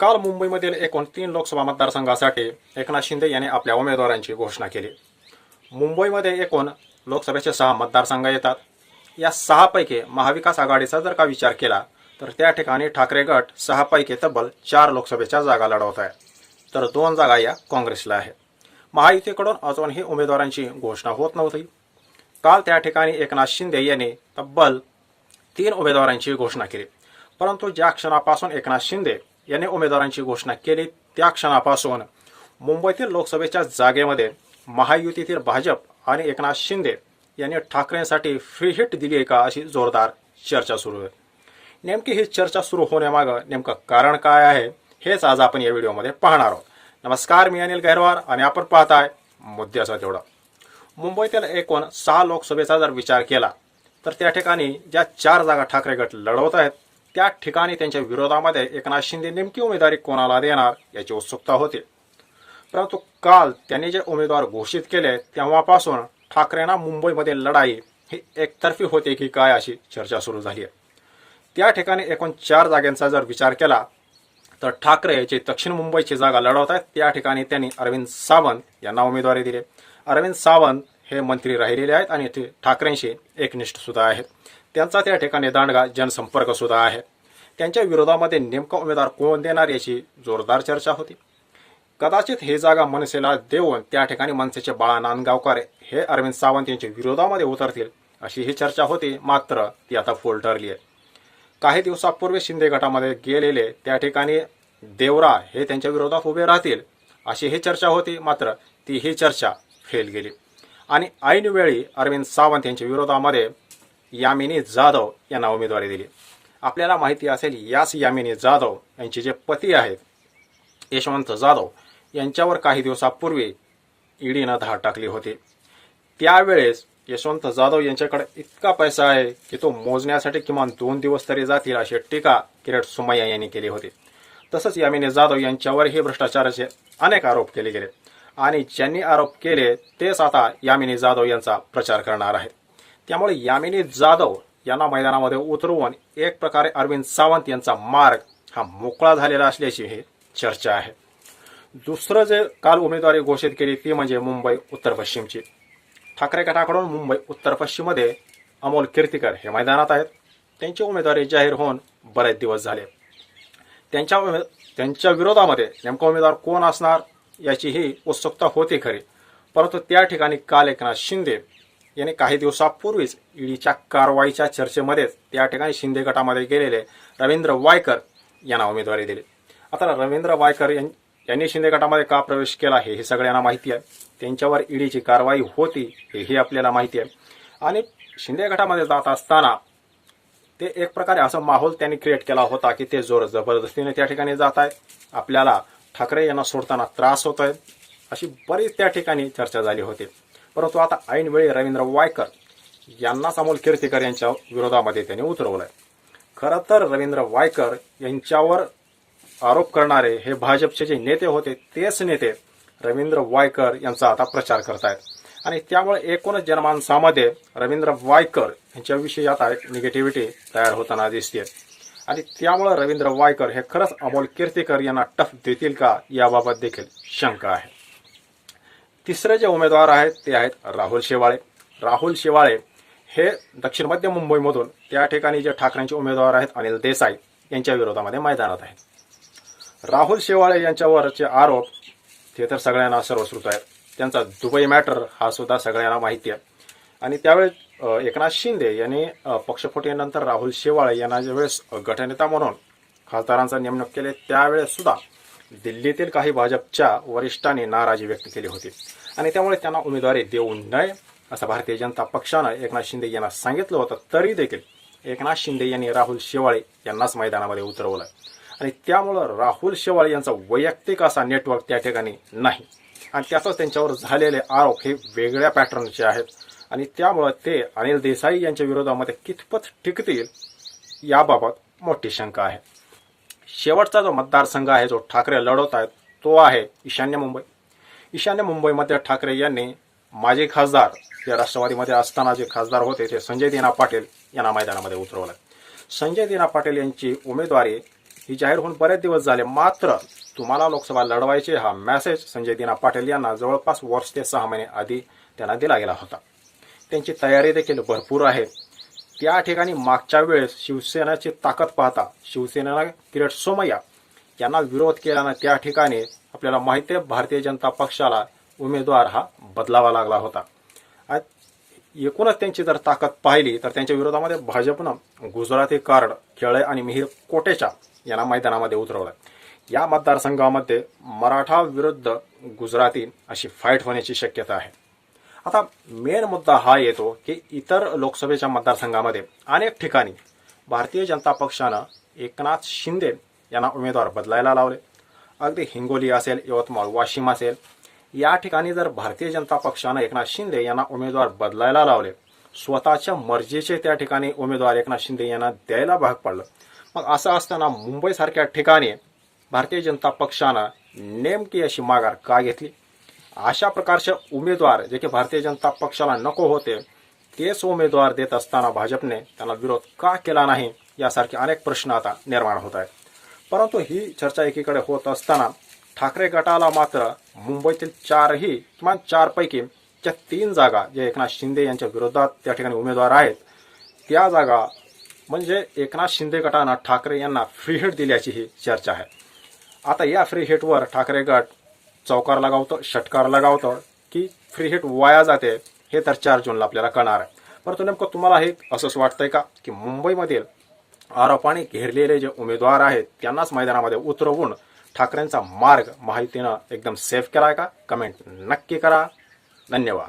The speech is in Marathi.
काल मुंबईमधील एकूण तीन लोकसभा मतदारसंघासाठी एकनाथ शिंदे यांनी आपल्या उमेदवारांची घोषणा केली. मुंबईमध्ये एकूण लोकसभेचे सहा मतदारसंघ येतात. या सहापैकी महाविकास आघाडीचा जर का विचार केला तर त्या ठिकाणी ठाकरे गट सहापैकी तब्बल चार लोकसभेच्या जागा लढवत आहे. तर दोन जागा या काँग्रेसला आहे. महायुतीकडून अजूनही उमेदवारांची घोषणा होत नव्हती. काल त्या ठिकाणी एकनाथ शिंदे यांनी तब्बल तीन उमेदवारांची घोषणा केली. परंतु ज्या क्षणापासून एकनाथ शिंदे यांनी उमेदवारांची घोषणा केली. त्या क्षणापासून मुंबईतील लोकसभेच्या जागेमध्ये महायुतीतील भाजप आणि एकनाथ शिंदे यांनी ठाकरेंसाठी फ्री हिट दिली आहे का अशी जोरदार चर्चा सुरू आहे. नेमकी ही चर्चा सुरू होण्यामागं नेमकं कारण काय आहे हेच आज आपण या व्हिडिओमध्ये पाहणार आहोत. नमस्कार मी अनिल गैरवार आणि आपण पाहताय मुद्द्याचा तेवढा. मुंबईतील एकूण सहा लोकसभेचा जर विचार केला तर त्या ठिकाणी ज्या चार जागा ठाकरे गट लढवत आहेत त्या ठिकाणी त्यांच्या विरोधामध्ये एकनाथ शिंदे नेमकी उमेदवारी कोणाला देणार याची उत्सुकता होती. परंतु काल त्यांनी जे उमेदवार घोषित केले तेव्हापासून ठाकरेंना मुंबईमध्ये लढाई ही एकतर्फी होते की काय अशी चर्चा सुरू झाली आहे. त्या ठिकाणी एकूण चार जागांचा जर विचार केला तर ठाकरे जे दक्षिण मुंबईची जागा लढवत आहेत. त्या ठिकाणी त्यांनी अरविंद सावंत यांना उमेदवारी दिली. अरविंद सावंत हे मंत्री राहिलेले आहेत आणि ते ठाकरेंशी एकनिष्ठ सुद्धा आहेत. त्यांचा त्या ठिकाणी दांडगा जनसंपर्क सुद्धा आहे. त्यांच्या विरोधामध्ये नेमका उमेदवार कोण देणार याची जोरदार चर्चा होती. कदाचित हे जागा मनसेला देऊन त्या ठिकाणी मनसेचे बाळा नांदगावकर हे अरविंद सावंत यांच्या विरोधामध्ये उतरतील अशी ही चर्चा होती मात्र ती आता फोल ठरली आहे. काही दिवसापूर्वी शिंदे गटामध्ये गेलेले त्या ठिकाणी देवरा हे त्यांच्या विरोधात उभे राहतील अशी ही चर्चा होती मात्र ती ही चर्चा फेल गेली. आणि ऐनवेळी अरविंद सावंत यांच्या विरोधामध्ये यामिनी जाधव यांना उमेदवारी दिली. आपल्याला माहिती असेल याच यामिनी जाधव यांचे जे पती आहेत यशवंत जाधव यांच्यावर काही दिवसापूर्वी ईडीनं धाड टाकली होती. त्यावेळेस यशवंत जाधव यांच्याकडे इतका पैसा आहे की तो मोजण्यासाठी किमान दोन दिवस तरी जातील अशी टीका किरट सुमय्या यांनी केली होती. तसंच यामिनी जाधव यांच्यावरही भ्रष्टाचाराचे अनेक आरोप केले गेले. आणि ज्यांनी आरोप केले तेच आता यामिनी जाधव यांचा प्रचार करणार आहेत. त्यामुळे यामिनी जाधव यांना मैदानामध्ये उतरवून एक प्रकारे अरविंद सावंत यांचा मार्ग हा मोकळा झालेला असल्याची ही चर्चा आहे. दुसरं जे काल उमेदवारी घोषित केली ती म्हणजे मुंबई उत्तर पश्चिमची. ठाकरे गटाकडून मुंबई उत्तर पश्चिममध्ये अमोल कीर्तिकर हे मैदानात आहेत. त्यांची उमेदवारी जाहीर होऊन बरेच दिवस झाले. त्यांच्या उमे त्यांच्या विरोधामध्ये नेमका उमेदवार कोण असणार याचीही उत्सुकता होती खरी. परंतु त्या ठिकाणी काल एकनाथ शिंदे यांनी काही दिवसापूर्वीच ईडीच्या कारवाईच्या चर्चेमध्येच त्या ठिकाणी शिंदे गटामध्ये गेलेले रवींद्र वायकर यांना उमेदवारी दिली. आता रवींद्र वायकर यां- यांनी शिंदे गटामध्ये का प्रवेश केला हे हे सगळ्यांना माहिती आहे. त्यांच्यावर ईडीची कारवाई होती हेही आपल्याला माहिती आहे. आणि शिंदे गटामध्ये जात असताना ते एक प्रकारे असं माहोल त्यांनी क्रिएट केला होता की ते जोर जबरदस्तीने त्या ठिकाणी जात आहेत. आपल्याला ठाकरे यांना सोडताना त्रास होत आहे अशी बरीच त्या ठिकाणी चर्चा झाली होती. परंतु आता ऐनवेळी रवींद्र वायकर यांनाच अमोल कीर्तिकर यांच्या विरोधामध्ये त्यांनी उतरवलंय. खरं तर रवींद्र वायकर यांच्यावर आरोप करणारे हे भाजपचे जे नेते होते तेच नेते रवींद्र वायकर यांचा आता प्रचार करतायत. आणि त्यामुळे एकूणच जनमानसामध्ये रवींद्र वायकर यांच्याविषयी आता एक निगेटिव्हिटी तयार होताना दिसते आणि त्यामुळे रवींद्र वायकर हे खरंच अमोल कीर्तिकर यांना टफ देतील का याबाबत देखील शंका आहे. तिसरे जे उमेदवार आहेत ते आहेत राहुल शेवाळे. राहुल शेवाळे हे दक्षिण मध्य मुंबईमधून त्या ठिकाणी जे ठाकरेंचे उमेदवार आहेत अनिल देसाई यांच्या विरोधामध्ये मैदानात आहेत. राहुल शेवाळे यांच्यावरचे आरोप ते तर सगळ्यांना सर्वश्रुत आहेत. त्यांचा दुबई मॅटर हा सुद्धा सगळ्यांना माहिती आहे. आणि त्यावेळेस एकनाथ शिंदे यांनी अ, पक्षफुटीनंतर राहुल शेवाळे यांना ज्यावेळेस गटनेता म्हणून खासदारांचा नेमणूक केले त्यावेळेस सुद्धा दिल्लीतील काही भाजपच्या वरिष्ठांनी नाराजी व्यक्त केली होती. आणि त्यामुळे त्यांना उमेदवारी देऊ नये असं भारतीय जनता पक्षानं एकनाथ शिंदे यांना सांगितलं होतं तरी देखील एकनाथ शिंदे यांनी राहुल शेवाळे यांनाच मैदानामध्ये उतरवलं. आणि त्यामुळं राहुल शेवाळे यांचा वैयक्तिक असा नेटवर्क त्या ठिकाणी नाही. आणि त्याचाच त्यांच्यावर झालेले आरोप हे वेगळ्या पॅटर्नचे आहेत. आणि त्यामुळं ते अनिल देसाई यांच्या विरोधामध्ये कितपत टिकतील याबाबत मोठी शंका आहे. शेवटचा जो मतदारसंघ आहे जो ठाकरे लढवत आहेत तो आहे ईशान्य मुंबई. ईशान्य मुंबईमध्ये ठाकरे यांनी माजी खासदार जे राष्ट्रवादीमध्ये असताना जे खासदार होते ते संजय दिना पाटील यांना मैदानामध्ये उतरवलं. संजय दिना पाटील यांची उमेदवारी ही जाहीर होऊन बरेच दिवस झाले. मात्र तुम्हाला लोकसभा लढवायचे हा मेसेज संजय दिना पाटील यांना जवळपास वर्ष ते सहा महिने आधी त्यांना दिला गेला होता. त्यांची तयारी देखील भरपूर आहे. त्या ठिकाणी मागच्या वेळेस शिवसेनेची ताकद पाहता शिवसेनेनं किरट सोमय्या यांना विरोध केल्यानं त्या ठिकाणी आपल्याला माहिती आहे भारतीय जनता पक्षाला उमेदवार हा बदलावा लागला होता. एकूणच त्यांची जर ताकद पाहिली तर त्यांच्या विरोधामध्ये भाजपनं गुजराती कार्ड खेळे आणि मिहीर कोटेचा यांना मैदानामध्ये उतरवलं. या मतदारसंघामध्ये मराठा विरुद्ध गुजराती अशी फाईट होण्याची शक्यता आहे. आता मेन मुद्दा हा येतो की इतर लोकसभेच्या मतदारसंघामध्ये अनेक ठिकाणी भारतीय जनता पक्षानं एकनाथ शिंदे यांना उमेदवार बदलायला लावले. अगदी हिंगोली असेल यवतमाळ वाशिम असेल या ठिकाणी जर भारतीय जनता पक्षानं एकनाथ शिंदे यांना उमेदवार बदलायला लावले स्वतःच्या मर्जीचे त्या ठिकाणी उमेदवार एकनाथ शिंदे यांना द्यायला भाग पडलं मग असं असताना मुंबईसारख्या ठिकाणी भारतीय जनता पक्षानं नेमकी अशी माघार का घेतली? अशा प्रकारचे उमेदवार जे की भारतीय जनता पक्षाला नको होते तेच उमेदवार देत असताना भाजपने त्यांना विरोध का केला नाही? यासारखे अनेक प्रश्न आता निर्माण होत आहेत. परंतु ही चर्चा एकीकडे होत असताना ठाकरे गटाला मात्र मुंबईतील चारही किमान चारपैकी ज्या तीन जागा जे एकनाथ शिंदे यांच्या विरोधात त्या ठिकाणी उमेदवार आहेत त्या जागा म्हणजे एकनाथ शिंदे गटानं ठाकरे यांना फ्री हिट दिल्याची ही चर्चा आहे. आता या फ्री हिटवर ठाकरे गट चौकार लगावतो षटकार लगावतो की फ्री हिट वाया जाते हे तर चार जूनला आपल्याला कळणार आहे. परंतु नेमकं तुम्हाला हे असंच वाटतंय का की मुंबईमधील आरोपाने घेरलेले जे उमेदवार आहेत त्यांनाच मैदानामध्ये उतरवून ठाकरेंचा मार्ग माहितीनं एकदम सेफ केलाय का? कमेंट नक्की करा. धन्यवाद.